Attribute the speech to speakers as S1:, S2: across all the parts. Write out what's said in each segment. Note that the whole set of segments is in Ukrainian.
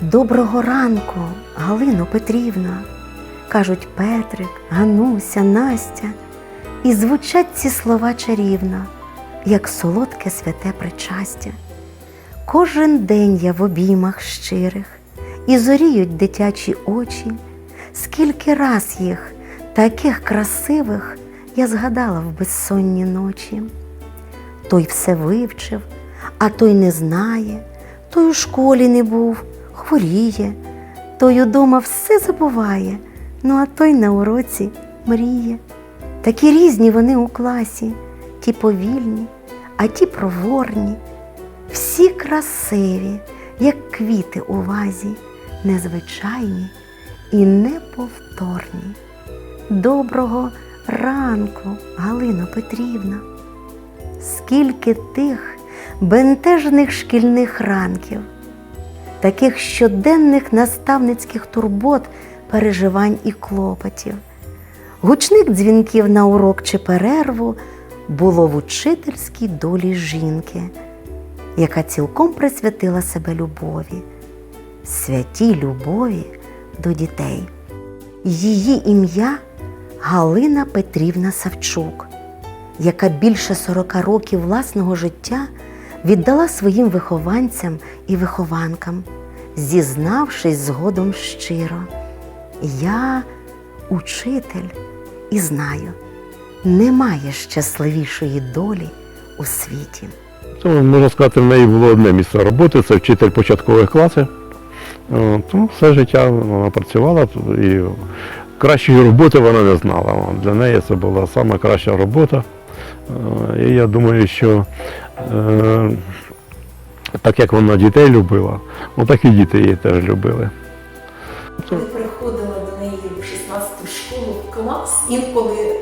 S1: Доброго ранку, Галино Петрівна, кажуть Петрик, Гануся, Настя, і звучать ці слова чарівно, як солодке святе причастя. Кожен день я в обіймах щирих, і зоріють дитячі очі, скільки раз їх, таких красивих, я згадала в безсонні ночі. Той все вивчив, а той не знає, той у школі не був, хворіє, той удома все забуває, ну а той на уроці мріє. Такі різні вони у класі, ті повільні, а ті проворні, всі красиві, як квіти у вазі, незвичайні і неповторні. Доброго ранку, Галино Петрівна! Скільки тих бентежних шкільних ранків, таких щоденних наставницьких турбот, переживань і клопотів, гучних дзвінків на урок чи перерву було в учительській долі жінки, яка цілком присвятила себе любові, святій любові до дітей. Її ім'я Галина Петрівна Савчук, яка більше 40 років власного життя віддала своїм вихованцям і вихованкам, зізнавшись згодом щиро. Я учитель і знаю, немає щасливішої долі у світі.
S2: Це, можна сказати, в неї було одне місце роботи, це вчитель початкових класів. Ну, все життя вона працювала і кращої роботи вона не знала. Для неї це була сама краща робота. І я думаю, що так як вона дітей любила, ну, так і діти її теж любили.
S3: Коли приходила до неї в 16-ту школу в клас, інколи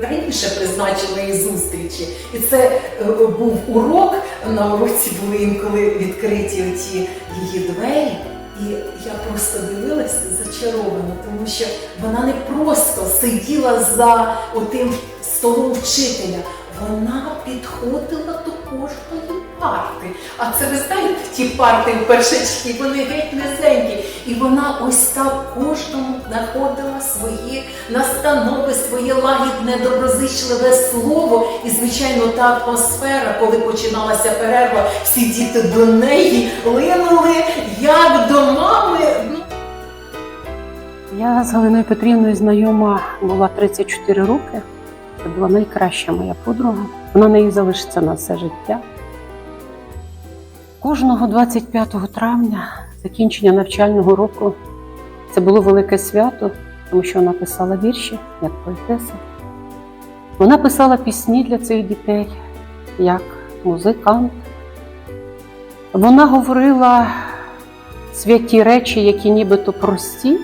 S3: раніше призначеної зустрічі. І це е, був урок. На уроці були інколи відкриті оті її двері. І я просто дивилася зачаровано, тому що вона не просто сиділа за отим столом вчителя, вона підходила до кожної парти. А це ви знаєте, ті парти в першачки, вони геть низенькі. І вона ось так кожному знаходила свої настанови, своє лагідне, доброзичливе слово. І, звичайно, та атмосфера, коли починалася перерва, всі діти до неї линули, як до мами. Ну,
S4: Я з Галиною Петрівною знайома була 34 роки. Це була найкраща моя подруга. Вона нею залишиться на все життя. Кожного 25 травня, закінчення навчального року, це було велике свято, тому що вона писала вірші як поетеса. Вона писала пісні для цих дітей як музикант. Вона говорила святі речі, які нібито прості,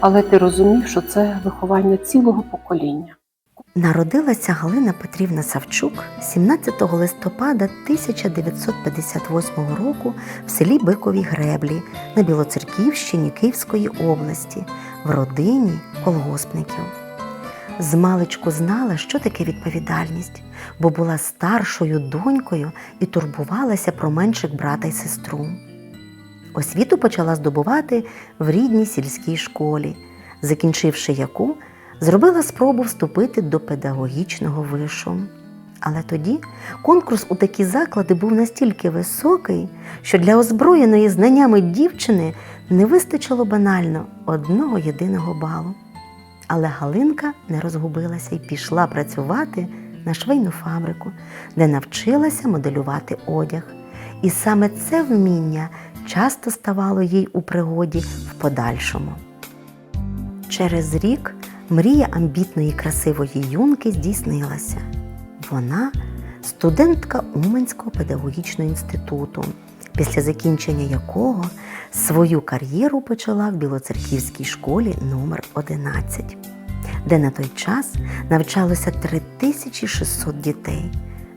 S4: але ти розумів, що це виховання цілого покоління.
S1: Народилася Галина Петрівна Савчук 17 листопада 1958 року в селі Бикові Греблі на Білоцерківщині Київської області в родині колгоспників. Змалечку знала, що таке відповідальність, бо була старшою донькою і турбувалася про менших брата й сестру. Освіту почала здобувати в рідній сільській школі, закінчивши яку, зробила спробу вступити до педагогічного вишу. Але тоді конкурс у такі заклади був настільки високий, що для озброєної знаннями дівчини не вистачило банально одного єдиного балу. Але Галинка не розгубилася і пішла працювати на швейну фабрику, де навчилася моделювати одяг. І саме це вміння часто ставало їй у пригоді в подальшому. Через рік мрія амбітної красивої юнки здійснилася. Вона студентка Уманського педагогічного інституту, після закінчення якого свою кар'єру почала в Білоцерківській школі номер 11 де на той час навчалося 3600 дітей.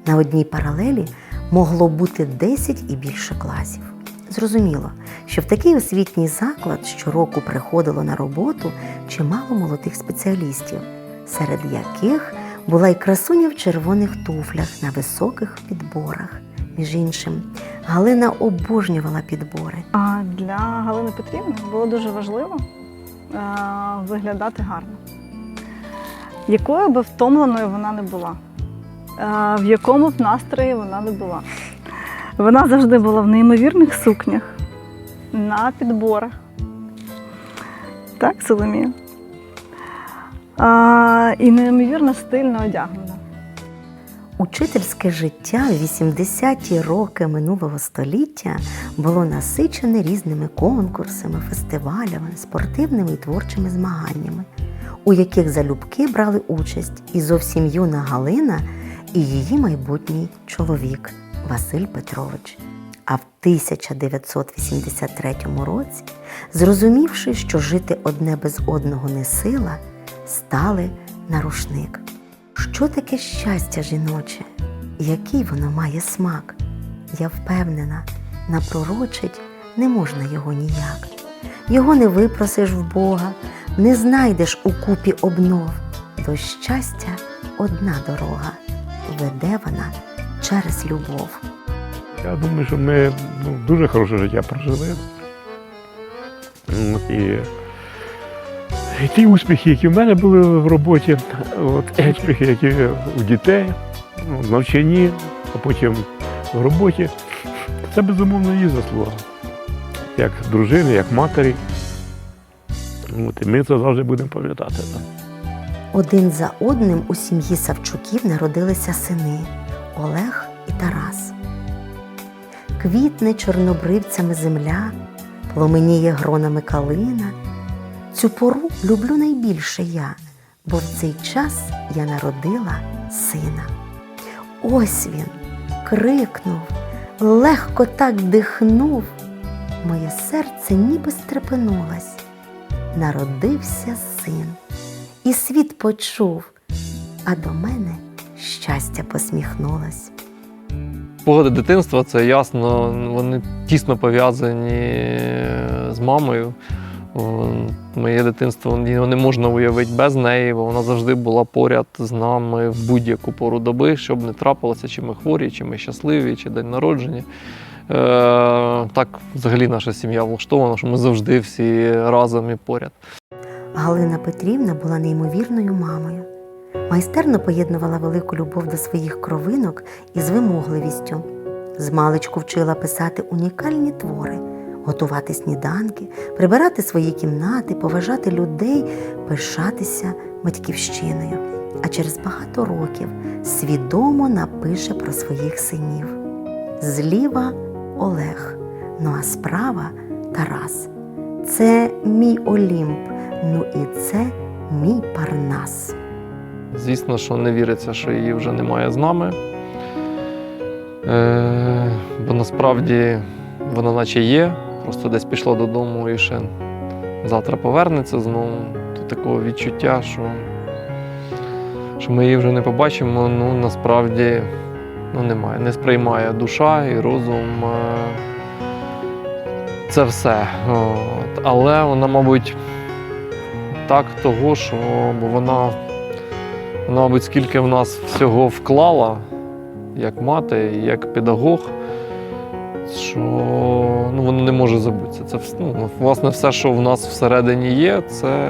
S1: На одній паралелі могло бути 10 і більше класів. Зрозуміло, що в такий освітній заклад щороку приходило на роботу чимало молодих спеціалістів, серед яких була й красуня в червоних туфлях на високих підборах. Між іншим, Галина обожнювала підбори.
S5: А для Галини Петрівни було дуже важливо е, виглядати гарно. Якою би втомленою вона не була, е, в якому б настрої вона не була. Вона завжди була в неймовірних сукнях, на підборах. Так, Соломія? А, і неймовірно стильно одягнена.
S1: Учительське життя в 80-ті роки минулого століття було насичене різними конкурсами, фестивалями, спортивними і творчими змаганнями, у яких залюбки брали участь і зовсім юна Галина, і її майбутній чоловік Василь Петрович. А в 1983 році, зрозумівши, що жити одне без одного не сила, стали на рушник. Що таке щастя жіноче? Який воно має смак? Я впевнена, напророчить не можна його ніяк. Його не випросиш в Бога, не знайдеш у купі обнов. До щастя одна дорога, веде вона через любов.
S2: Я думаю, що ми ну, дуже хороше життя прожили. От, і, і ті успіхи, які в мене були в роботі, от, успіхи, які у дітей, ну, в навчанні, а потім в роботі, це безумовно її заслуга. Як дружини, як матері. От, і ми це завжди будемо пам'ятати.
S1: Один за одним у сім'ї Савчуків народилися сини Олег і Тарас. Квітне чорнобривцями земля, пломеніє гронами калина. Цю пору люблю найбільше я, бо в цей час я народила сина. Ось він крикнув, легко так дихнув. Моє серце ніби стрепенулось. Народився син і світ почув, а до мене щастя посміхнулось.
S6: Спогади дитинства це ясно, вони тісно пов'язані з мамою. Моє дитинство його не можна уявити без неї, бо вона завжди була поряд з нами в будь-яку пору доби, щоб не трапилося, чи ми хворі, чи ми щасливі, чи день народження. Е, так взагалі наша сім'я влаштована, що ми завжди всі разом і поряд.
S1: Галина Петрівна була неймовірною мамою. Майстерно поєднувала велику любов до своїх кровинок із вимогливістю. Змалечку вчила писати унікальні твори, готувати сніданки, прибирати свої кімнати, поважати людей, пишатися батьківщиною. А через багато років свідомо напише про своїх синів. Зліва Олег, ну а справа Тарас. Це мій Олімп, ну і це мій Парнас.
S6: Звісно, що не віриться, що її вже немає з нами. Е, бо насправді вона наче є, просто десь пішла додому і ще завтра повернеться знову. Тут такого відчуття, що, що ми її вже не побачимо, ну насправді ну, немає. Не сприймає душа і розум. Е, це все. От. Але вона, мабуть, так того, що бо вона, мабуть, скільки в нас всього вклала, як мати, як педагог, що ну, воно не може забутися. Це ну, власне все, що в нас всередині є, це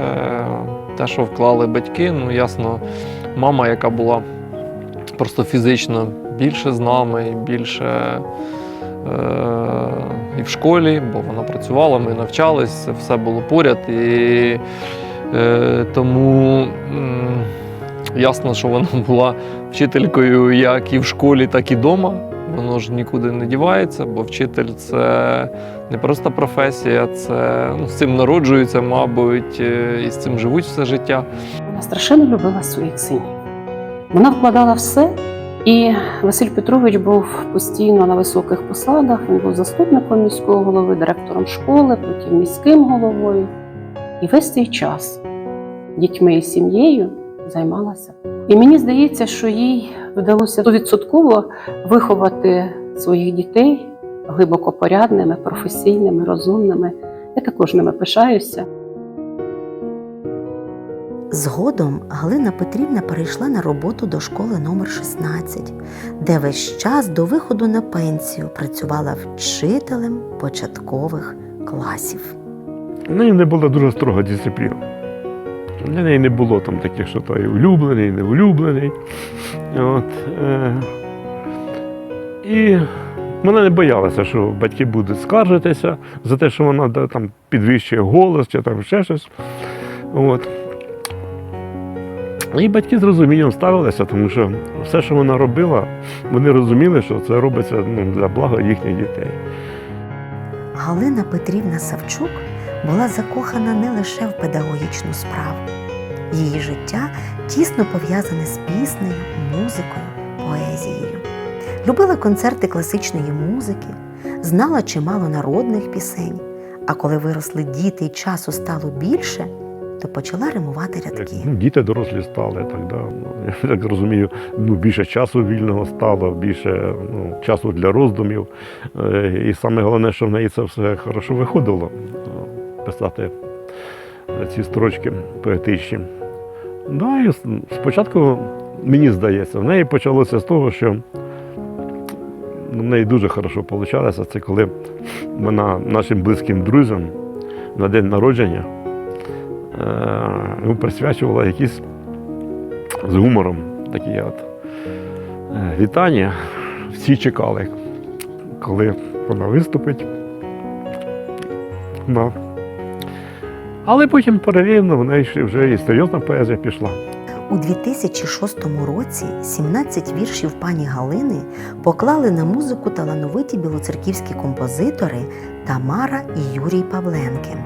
S6: те, що вклали батьки. Ну, ясно, мама, яка була просто фізично більше з нами, більше е- і в школі, бо вона працювала, ми навчались, все було поряд. І е- тому. Ясно, що вона була вчителькою як і в школі, так і вдома. Воно ж нікуди не дівається, бо вчитель це не просто професія, це ну, з цим народжуються, мабуть, е, і з цим живуть все життя.
S4: Вона страшенно любила своїх синів. Вона вкладала все, і Василь Петрович був постійно на високих посадах. Він був заступником міського голови, директором школи, потім міським головою. І весь цей час дітьми і сім'єю займалася. І мені здається, що їй вдалося стовідсотково виховати своїх дітей глибоко порядними, професійними, розумними. Я також ними пишаюся.
S1: Згодом Галина Петрівна перейшла на роботу до школи номер 16, де весь час до виходу на пенсію працювала вчителем початкових класів.
S2: В неї не була дуже строга дисципліна. Для неї не було там таких, що той улюблений, не улюблений. От, е, і вона не боялася, що батьки будуть скаржитися за те, що вона да, там, підвищує голос чи там ще щось. От. І батьки з розумінням ставилися, тому що все, що вона робила, вони розуміли, що це робиться ну, для блага їхніх дітей.
S1: Галина Петрівна Савчук була закохана не лише в педагогічну справу. Її життя тісно пов'язане з піснею, музикою, поезією. Любила концерти класичної музики, знала чимало народних пісень. А коли виросли діти і часу стало більше, то почала римувати
S2: Як,
S1: рядки.
S2: ну, діти дорослі стали, так, да. ну, я так розумію, ну, більше часу вільного стало, більше ну, часу для роздумів. Е, І саме головне, що в неї це все хорошо виходило писати ці строчки поетичні. Да, і спочатку, мені здається, в неї почалося з того, що ну, в неї дуже хорошо вийшло. Це коли вона нашим близьким друзям на день народження е, йому присвячувала якісь з гумором такі от е, вітання. Всі чекали, коли вона виступить. Але потім паралельно в неї вже і серйозна поезія пішла.
S1: У 2006 році 17 віршів пані Галини поклали на музику талановиті білоцерківські композитори Тамара і Юрій Павленки.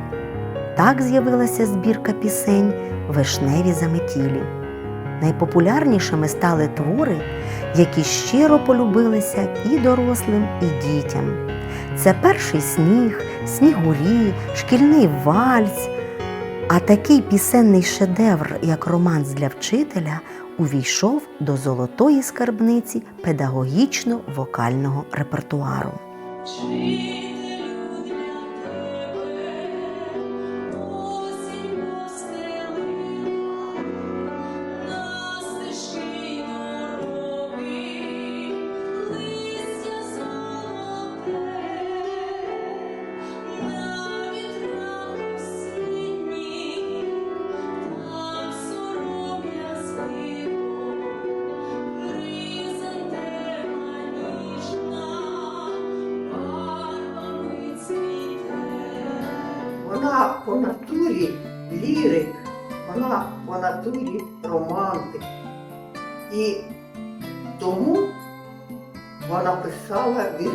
S1: Так з'явилася збірка пісень Вишневі заметілі. Найпопулярнішими стали твори, які щиро полюбилися і дорослим, і дітям. Це перший сніг, снігурі, шкільний вальс. А такий пісенний шедевр, як романс для вчителя, увійшов до золотої скарбниці педагогічно-вокального репертуару.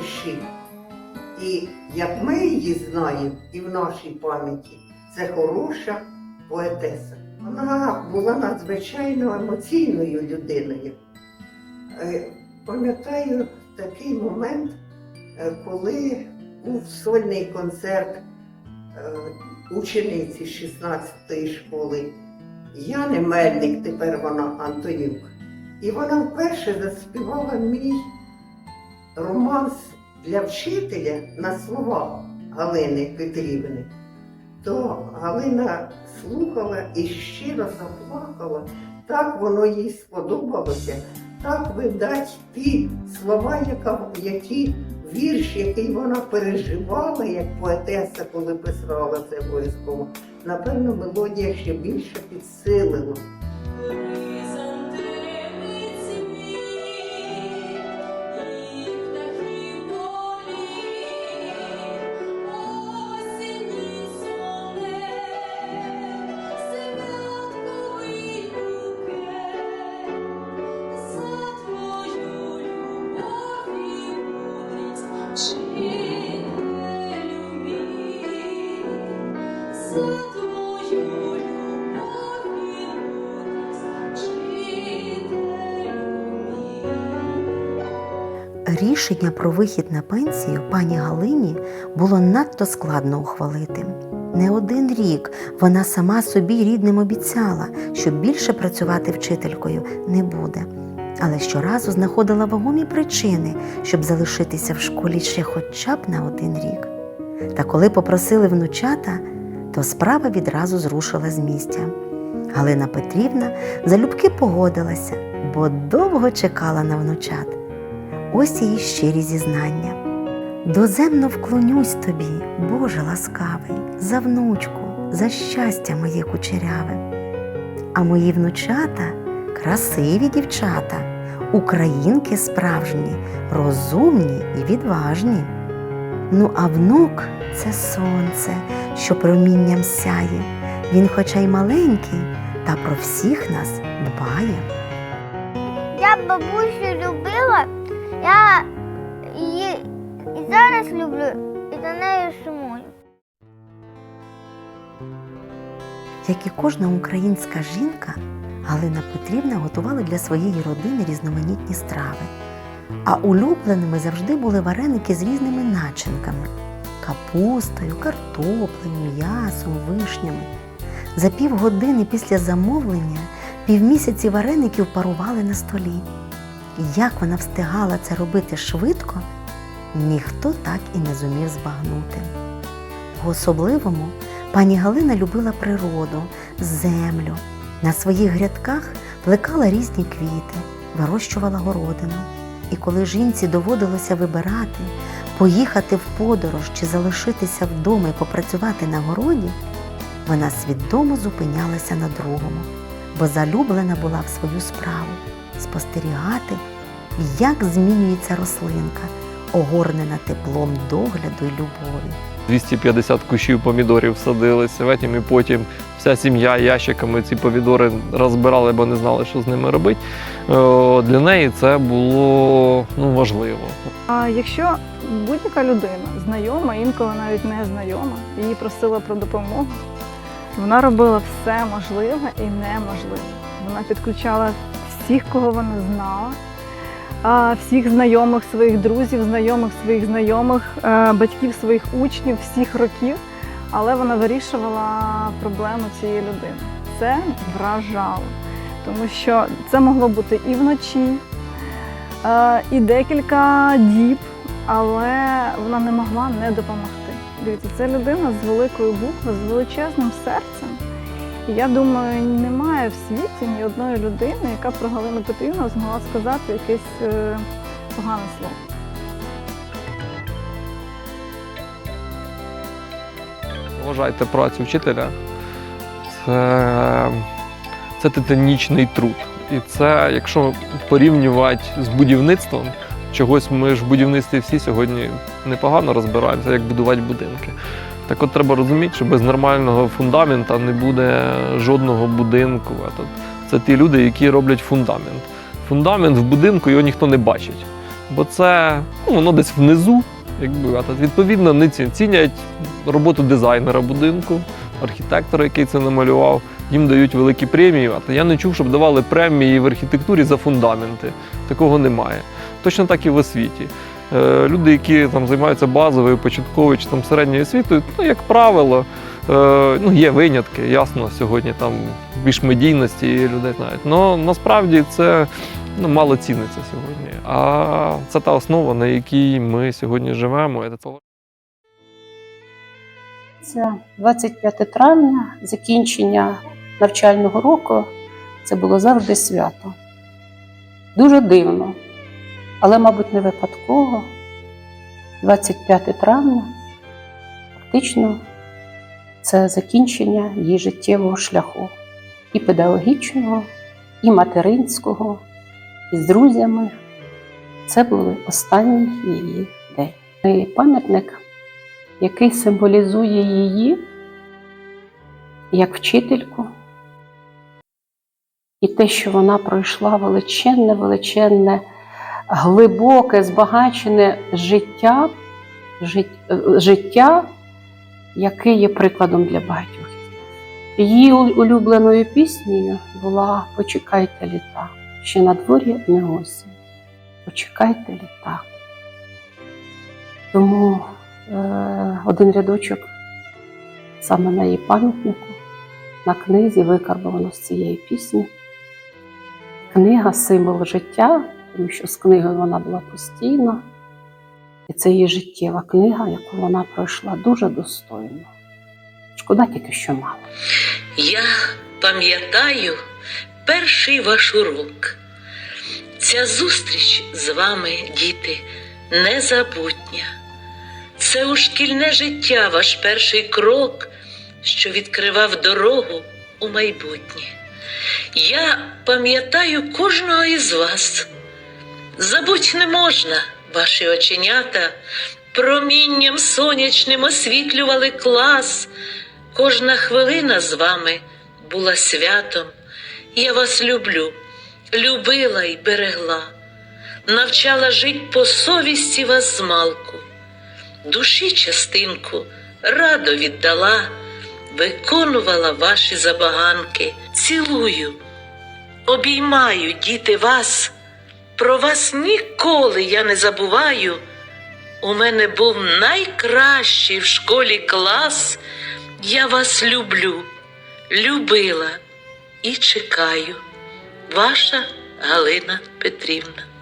S7: Вірші. І як ми її знаємо і в нашій пам'яті, це хороша поетеса. Вона була надзвичайно емоційною людиною. Е, Пам'ятаю такий момент, е, коли був сольний концерт е, учениці 16-ї школи. Яни Мельник, тепер вона Антонюк. І вона вперше заспівала мій романс для вчителя на слова Галини Петрівни. То Галина слухала і щиро заплакала. Так воно їй сподобалося. Так, видать, ті слова, які вірш, який вона переживала як поетеса, коли писала це обов'язково, напевно, мелодія ще більше підсилила.
S1: Рішення про вихід на пенсію пані Галині було надто складно ухвалити. Не один рік вона сама собі рідним обіцяла, що більше працювати вчителькою не буде. Але щоразу знаходила вагомі причини, щоб залишитися в школі ще хоча б на один рік. Та коли попросили внучата, то справа відразу зрушила з місця. Галина Петрівна залюбки погодилася, бо довго чекала на внучат. Ось її щирі зізнання. Доземно вклонюсь тобі, Боже ласкавий, за внучку, за щастя моє кучеряве. А мої внучата красиві дівчата, українки справжні, розумні і відважні. Ну, а внук це сонце, що промінням сяє. Він, хоча й маленький, та про всіх нас дбає.
S8: Я бабусю любила, я її і зараз люблю, і до неї сумую.
S1: Як і кожна українська жінка, Галина Петрівна готувала для своєї родини різноманітні страви. А улюбленими завжди були вареники з різними начинками капустою, картоплею, м'ясом, вишнями. За півгодини після замовлення півмісяці вареників парували на столі. Як вона встигала це робити швидко, ніхто так і не зумів збагнути. В особливому пані Галина любила природу, землю. На своїх грядках плекала різні квіти, вирощувала городину. І коли жінці доводилося вибирати, поїхати в подорож чи залишитися вдома і попрацювати на городі, вона свідомо зупинялася на другому, бо залюблена була в свою справу спостерігати, як змінюється рослинка, огорнена теплом догляду й любові.
S6: 250 кущів помідорів садилися, потім і потім вся сім'я ящиками ці помідори розбирали, бо не знали, що з ними робити. Е, Для неї це було ну, важливо.
S5: А якщо будь-яка людина, знайома, інколи навіть не знайома, її просила про допомогу, вона робила все можливе і неможливе. Вона підключала всіх, кого вона знала, всіх знайомих своїх друзів, знайомих своїх знайомих, е, батьків своїх учнів, всіх років, але вона вирішувала проблему цієї людини. Це вражало, тому що це могло бути і вночі, е, і декілька діб, але вона не могла не допомогти. Дивіться, це людина з великої букви, з величезним серцем. Я думаю, немає в світі ні одної людини, яка про Галину Петрівну змогла сказати якесь е, погане слово.
S6: Вважайте працю вчителя. Це, це титанічний труд. І це, якщо порівнювати з будівництвом, чогось ми ж в будівництві всі сьогодні непогано розбираємося, як будувати будинки. Так от треба розуміти, що без нормального фундамента не буде жодного будинку. Це ті люди, які роблять фундамент. Фундамент в будинку його ніхто не бачить. Бо це ну, воно десь внизу, якби відповідно не цінять роботу дизайнера будинку, архітектора, який це намалював. Їм дають великі премії. А я не чув, щоб давали премії в архітектурі за фундаменти. Такого немає. Точно так і в освіті. Е, Люди, які там займаються базовою, початковою чи там середньою освітою, ну, як правило, е, ну, є винятки, ясно, сьогодні там більш медійності людей знають. Але насправді це ну, мало ціниться сьогодні. А це та основа, на якій ми сьогодні живемо. це
S4: Це 25 травня, закінчення навчального року. Це було завжди свято. Дуже дивно, але, мабуть, не випадково. 25 травня фактично це закінчення її життєвого шляху і педагогічного, і материнського, і з друзями. Це були останні її день. І пам'ятник який символізує її як вчительку, і те, що вона пройшла величезне, величезне, глибоке, збагачене життя, життя, яке є прикладом для багатьох. Її улюбленою піснею була Почекайте літа. Ще на дворі не осінь. Почекайте літа. Тому е, один рядочок саме на її пам'ятнику, на книзі викарбовано з цієї пісні. Книга символ життя, тому що з книгою вона була постійно. І це її життєва книга, яку вона пройшла дуже достойно. Шкода тільки, що мало.
S9: Я пам'ятаю перший ваш урок. Ця зустріч з вами, діти, незабутня. Це у шкільне життя ваш перший крок, що відкривав дорогу у майбутнє. Я пам'ятаю кожного із вас. Забуть не можна, ваші оченята. Промінням сонячним освітлювали клас. Кожна хвилина з вами була святом. Я вас люблю, любила й берегла, навчала жить по совісті вас змалку, душі частинку радо віддала, виконувала ваші забаганки, цілую, обіймаю, діти, вас, про вас ніколи я не забуваю. У мене був найкращий в школі клас. Я вас люблю, любила і чекаю. Ваша Галина Петрівна.